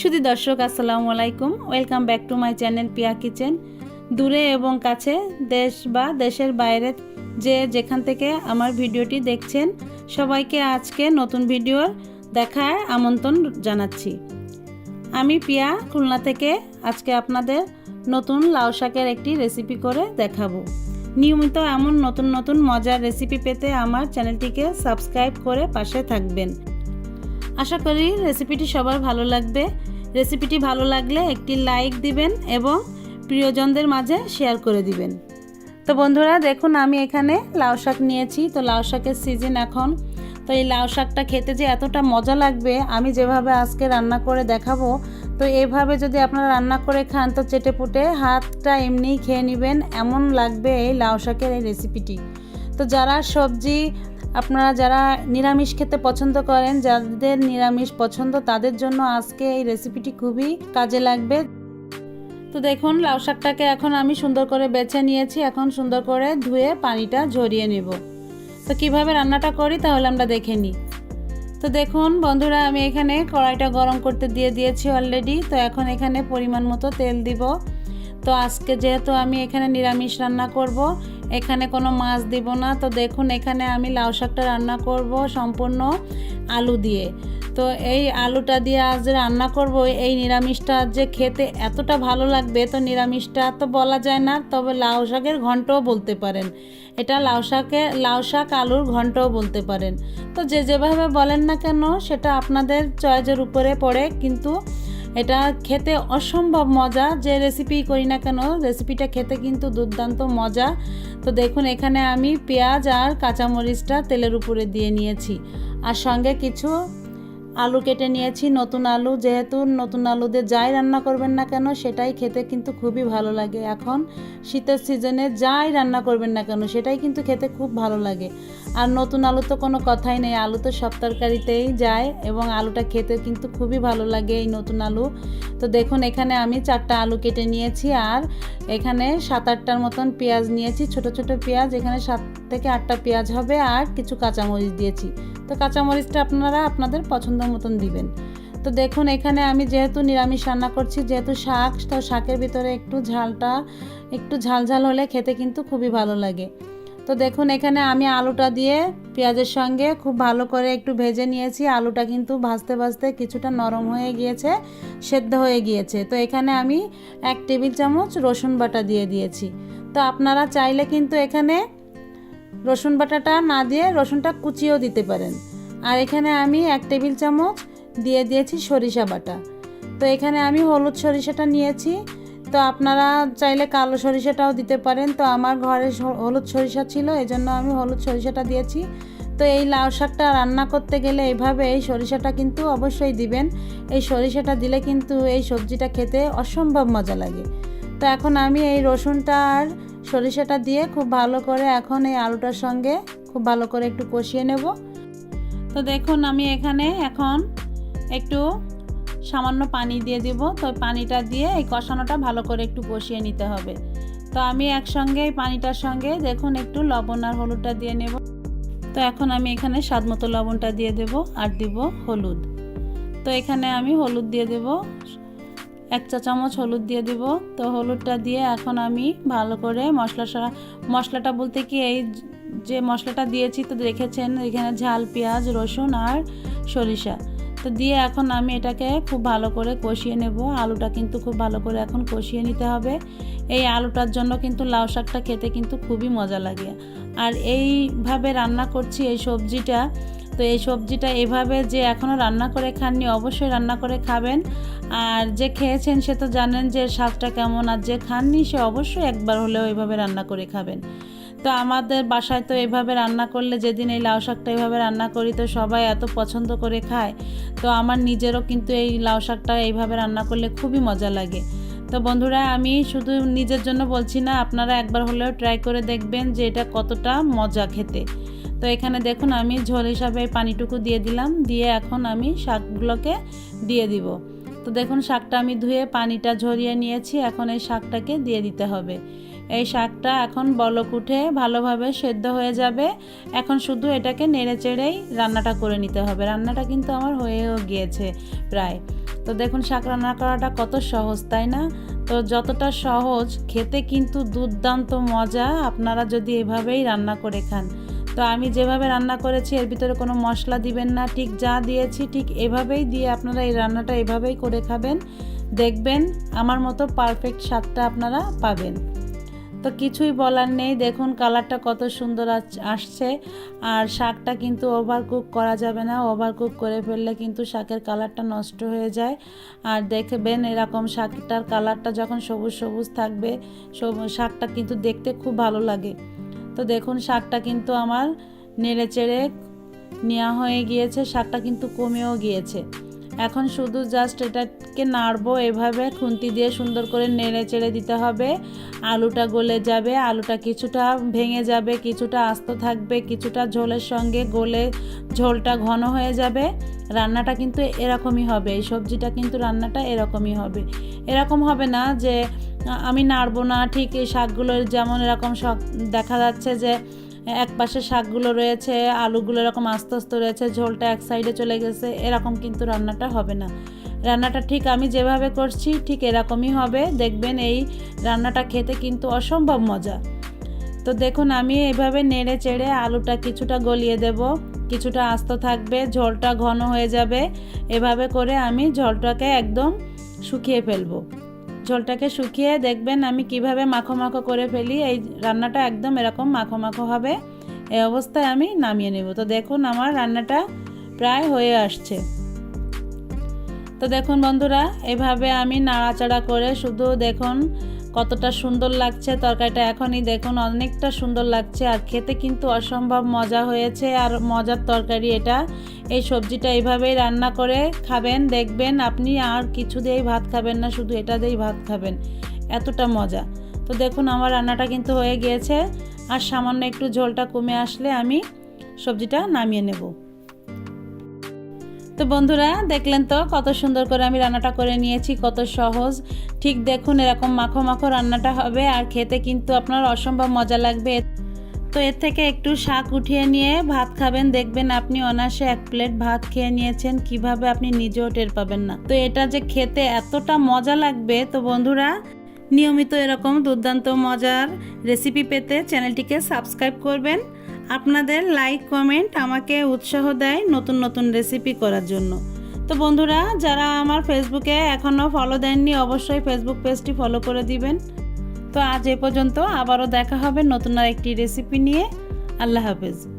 শুধু দর্শক, আসসালামু আলাইকুম। Welcome back to my channel Piya kitchen দূরে এবং কাছে দেশ বা দেশের বাইরে যে যেখান থেকে আমার ভিডিওটি দেখছেন, সবাইকে আজকে নতুন ভিডিওর দেখার আমন্ত্রণ জানাচ্ছি। আমি পিয়া, খুলনা থেকে আজকে আপনাদের নতুন লাউ শাকের একটি রেসিপি করে দেখাবো। নিয়মিত এমন নতুন নতুন মজার রেসিপি পেতে আমার চ্যানেলটিকে সাবস্ক্রাইব করে পাশে থাকবেন। আশা করি রেসিপিটি সবার ভালো লাগবে। রেসিপিটি ভালো লাগলে একটি লাইক দিবেন এবং প্রিয়জনদের মাঝে শেয়ার করে দিবেন। তো বন্ধুরা, দেখুন আমি এখানে লাউ শাক নিয়েছি। তো লাউ শাকের সিজন এখন। তো এই লাউ শাকটা খেতে যে এতটা মজা লাগবে, আমি যেভাবে আজকে রান্না করে দেখাবো, তো এভাবে যদি আপনারা রান্না করে খান, তো চেটে পুটে হাতটা এমনিই খেয়ে নেবেন। এমন লাগবে এই লাউ শাকের এই রেসিপিটি। তো যারা সবজি আপনারা যারা নিরামিষ খেতে পছন্দ করেন, যাদের নিরামিষ পছন্দ, তাদের জন্য আজকে এই রেসিপিটি খুবই কাজে লাগবে। তো দেখুন, লাউ শাকটাকে এখন আমি সুন্দর করে বেছে নিয়েছি। এখন সুন্দর করে ধুয়ে পানিটা ঝরিয়ে নেব। তো কীভাবে রান্নাটা করি তাহলে আমরা দেখে নিই। তো দেখুন, বন্ধুরা, আমি এখানে কড়াইটা গরম করতে দিয়ে দিয়েছি অলরেডি তো এখন এখানে পরিমাণ মতো তেল দিব। তো আজকে যেহেতু আমি এখানে নিরামিষ রান্না করব এখানে কোনো মাছ দিব না। তো দেখুন, এখানে আমি লাউ শাকটা রান্না করব সম্পূর্ণ আলু দিয়ে। তো এই আলুটা দিয়ে আজ যে রান্না করব। এই নিরামিষটা যে খেতে এতটা ভালো লাগবে, তো নিরামিষটা তো বলা যায় না, তবে লাউ শাকের ঘন্টও বলতে পারেন। এটা লাউ শাকে, লাউ শাক আলুর ঘন্টও বলতে পারেন। তো যে যেভাবে বলেন না কেন, সেটা আপনাদের চয়েজের উপরে পড়ে, কিন্তু এটা খেতে অসম্ভব মজা, যে রেসিপি করি না কেন রেসিপিটা খেতে কিন্তু দুর্দান্ত মজা। তো দেখুন, এখানে আমি পেঁয়াজ আর কাঁচামরিচটা তেলের উপরে দিয়ে নিয়েছি। আর সঙ্গে কিছু আলু কেটে নিয়েছি, নতুন আলু। যেহেতু নতুন আলু দিয়ে যাই রান্না করবেন না কেন, সেটাই খেতে কিন্তু খুবই ভালো লাগে। এখন শীতের সিজনে যাই রান্না করবেন না কেন, সেটাই কিন্তু খেতে খুব ভালো লাগে। আর নতুন আলু তো কোনো কথাই নেই, আলু তো সব তরকারিতেই যায় এবং আলুটা খেতে কিন্তু খুবই ভালো লাগে এই নতুন আলু। তো দেখুন, এখানে আমি চারটা আলু কেটে নিয়েছি আর এখানে সাত আটটার মতন পেঁয়াজ নিয়েছি, ছোট ছোট পেঁয়াজ। এখানে সাত থেকে আটটা পেঁয়াজ হবে আর কিছু কাঁচামরিচ দিয়েছি। তো কাঁচামরিচটা আপনারা আপনাদের পছন্দ মতন দিবেন। তো দেখুন, এখানে আমি যেহেতু নিরামিষ রান্না করছি, যেহেতু শাক, তো শাকের ভিতরে একটু ঝালটা, একটু ঝাল ঝাল হলে খেতে কিন্তু খুবই ভালো লাগে। তো দেখুন, এখানে আমি আলুটা দিয়ে পেঁয়াজের সঙ্গে খুব ভালো করে একটু ভেজে নিয়েছি। আলুটা কিন্তু ভাজতে ভাজতে কিছুটা নরম হয়ে গিয়েছে, সেদ্ধ হয়ে গিয়েছে। তো এখানে আমি এক টেবিল চামচ রসুন বাটা দিয়ে দিয়েছি। তো আপনারা চাইলে কিন্তু এখানে রসুন বাটাটা না দিয়ে রসুনটা কুচিয়েও দিতে পারেন। আর এখানে আমি এক টেবিল চামচ দিয়ে দিয়েছি সরিষা বাটা। তো এখানে আমি হলুদ সরিষাটা নিয়েছি। তো আপনারা চাইলে কালো সরিষাটাও দিতে পারেন। তো আমার ঘরে হলুদ সরিষা ছিল এই জন্য আমি হলুদ সরিষাটা দিয়েছি। তো এই লাউ শাকটা রান্না করতে গেলে এইভাবে এই সরিষাটা কিন্তু অবশ্যই দিবেন। এই সরিষাটা দিলে কিন্তু এই সবজিটা খেতে অসম্ভব মজা লাগে। তো এখন আমি এই রসুনটা আর সরিষাটা দিয়ে খুব ভালো করে এখন এই আলুটার সঙ্গে খুব ভালো করে একটু কষিয়ে নেব। তো দেখুন আমি এখানে এখন একটু সামান্য পানি দিয়ে দিব। তো পানিটা দিয়ে এই কষানোটা ভালো করে একটু কষিয়ে নিতে হবে। তো আমি একসঙ্গে এই পানিটার সঙ্গে দেখুন একটু লবণ আর হলুদটা দিয়ে নেব। তো এখন আমি এখানে স্বাদ মতো লবণটা দিয়ে দেব আর দিব হলুদ। তো এখানে আমি হলুদ দিয়ে দেব। এক চা চামচ হলুদ দিয়ে দেব। তো হলুদটা দিয়ে এখন আমি ভালো করে মশলা মশলাটা বলতে কি, এই যে মশলাটা দিয়েছি তো দেখেছেন এখানে ঝাল, পেঁয়াজ, রসুন আর সরিষা। তো দিয়ে এখন আমি এটাকে খুব ভালো করে কষিয়ে নেব। আলুটা কিন্তু খুব ভালো করে এখন কষিয়ে নিতে হবে। এই আলুটার জন্য কিন্তু লাউ শাকটা খেতে কিন্তু খুবই মজা লাগে। আর এইভাবে রান্না করছি এই সবজিটা তো এই সবজিটা এভাবে যে এখনও রান্না করে খাননি, অবশ্যই রান্না করে খাবেন। আর যে খেয়েছেন সে তো জানেন যে স্বাদটা কেমন, আর যে খাননি সে অবশ্যই একবার হলেও এভাবে রান্না করে খাবেন। তো আমাদের বাসায় তো এভাবে রান্না করলে যেদিন এই লাউ শাকটা এভাবে রান্না করি, তো সবাই এত পছন্দ করে খায়। তো আমার নিজেরও কিন্তু এই লাউ শাকটা এইভাবে রান্না করলে খুবই মজা লাগে। তো বন্ধুরা, আমি শুধু নিজের জন্য বলছি না, আপনারা একবার হলেও ট্রাই করে দেখবেন যে এটা কতটা মজা খেতে। তো এখানে দেখুন, আমি ঝোল হিসাবে পানিটুকু দিয়ে দিলাম, দিয়ে এখন আমি শাকগুলোকে দিয়ে দিব। তো দেখুন, শাকটা আমি ধুয়ে পানিটা ঝরিয়ে নিয়েছি, এখন এই শাকটাকে দিয়ে দিতে হবে। এই শাকটা এখন বলক উঠে ভালোভাবে সেদ্ধ হয়ে যাবে। এখন শুধু এটাকে নেড়ে চেড়েই রান্নাটা করে নিতে হবে। রান্নাটা কিন্তু আমার হয়েও গিয়েছে প্রায়। তো দেখুন, শাক রান্না করাটা কত সহজ, তাই না? তো যতটা সহজ, খেতে কিন্তু দুর্দান্ত মজা, আপনারা যদি এভাবেই রান্না করে খান। তো আমি যেভাবে রান্না করেছি, এর ভিতরে কোনো মশলা দিবেন না। ঠিক যা দিয়েছি, ঠিক এভাবেই দিয়ে আপনারা এই রান্নাটা এভাবেই করে খাবেন। দেখবেন আমার মতো পারফেক্ট স্বাদটা আপনারা পাবেন। তো কিছুই বলার নেই। দেখুন কালারটা কত সুন্দর আসছে। আর শাকটা কিন্তু ওভার কুক করা যাবে না। ওভার কুক করে ফেললে কিন্তু শাকের কালারটা নষ্ট হয়ে যায়। আর দেখবেন এরকম শাকটার কালারটা যখন সবুজ সবুজ থাকবে শাকটা কিন্তু দেখতে খুব ভালো লাগে। তো দেখুন, শাকটা কিন্তু আমার নেড়ে চেড়ে নেওয়া হয়ে গিয়েছে, শাকটা কিন্তু কমেও গিয়েছে। এখন শুধু জাস্ট এটাকে নাড়বো, এভাবে খুন্তি দিয়ে সুন্দর করে নেড়ে চেড়ে দিতে হবে। আলুটা গলে যাবে, আলুটা কিছুটা ভেঙে যাবে, কিছুটা আস্ত থাকবে, কিছুটা ঝোলের সঙ্গে গলে ঝোলটা ঘন হয়ে যাবে। রান্নাটা কিন্তু এরকমই হবে, এই সবজিটা কিন্তু রান্নাটা এরকমই হবে। এরকম হবে না যে আমি নাড়বো না। ঠিক এই শাকগুলোর যেমন এরকম শখ দেখা যাচ্ছে যে, এক পাশে শাকগুলো রয়েছে, আলুগুলো এরকম আস্তে আস্তে রয়েছে, ঝোলটা এক সাইডে চলে গেছে, এরকম কিন্তু রান্নাটা হবে না। রান্নাটা ঠিক আমি যেভাবে করছি, ঠিক এরকমই হবে। দেখবেন এই রান্নাটা খেতে কিন্তু অসম্ভব মজা। তো দেখুন, আমি এইভাবে নেড়ে চেড়ে আলুটা কিছুটা গলিয়ে দেব। কিছুটা আস্ত থাকবে, ঝোলটা ঘন হয়ে যাবে। এভাবে করে আমি ঝোলটাকে একদম শুকিয়ে ফেলব। ঝোলটাকে শুকিয়ে দেখবেন আমি কীভাবে মাখো মাখো করে ফেলি। এই রান্নাটা একদম এরকম মাখো মাখো হবে। এই অবস্থায় আমি নামিয়ে নেব। তো দেখুন আমার রান্নাটা প্রায় হয়ে আসছে। তো দেখুন বন্ধুরা, এভাবে আমি নাড়াচাড়া করে শুধু দেখুন কতটা সুন্দর লাগছে তরকারিটা এখনই দেখুন, অনেকটা সুন্দর লাগছে আর খেতে কিন্তু অসম্ভব মজা হয়েছে আর মজার তরকারি এটা। এই সবজিটা এইভাবেই রান্না করে খাবেন, দেখবেন আপনি আর কিছু দিয়েই ভাত খাবেন না, শুধু এটা দিয়েই ভাত খাবেন। এতটা মজা। তো দেখুন আমার রান্নাটা কিন্তু হয়ে গিয়েছে আর সামান্য একটু ঝোলটা কমে আসলে আমি সবজিটা নামিয়ে নেব। তো বন্ধুরা, দেখলেন তো কত সুন্দর করে আমি রান্নাটা করে নিয়েছি, কত সহজ। ঠিক দেখুন, এরকম মাখো মাখো রান্নাটা হবে আর খেতে কিন্তু আপনার অসম্ভব মজা লাগবে। তো এর থেকে একটু শাক উঠিয়ে নিয়ে ভাত খাবেন। দেখবেন আপনি অনায়াসে এক প্লেট ভাত খেয়ে নিয়েছেন, কীভাবে আপনি নিজেও টের পাবেন না। তো এটা যে খেতে এতটা মজা লাগবে, তো বন্ধুরা, নিয়মিত এরকম দুর্দান্ত মজার রেসিপি পেতে চ্যানেলটিকে সাবস্ক্রাইব করবেন। আপনাদের লাইক, কমেন্ট আমাকে উৎসাহ দেয় নতুন নতুন রেসিপি করার জন্য। তো বন্ধুরা, যারা আমার ফেসবুকে এখনও ফলো দেননি, অবশ্যই ফেসবুক পেজটি ফলো করে দিবেন। তো আজ এ পর্যন্ত আবারও দেখা হবে নতুন আর একটি রেসিপি নিয়ে। আল্লাহ হাফেজ।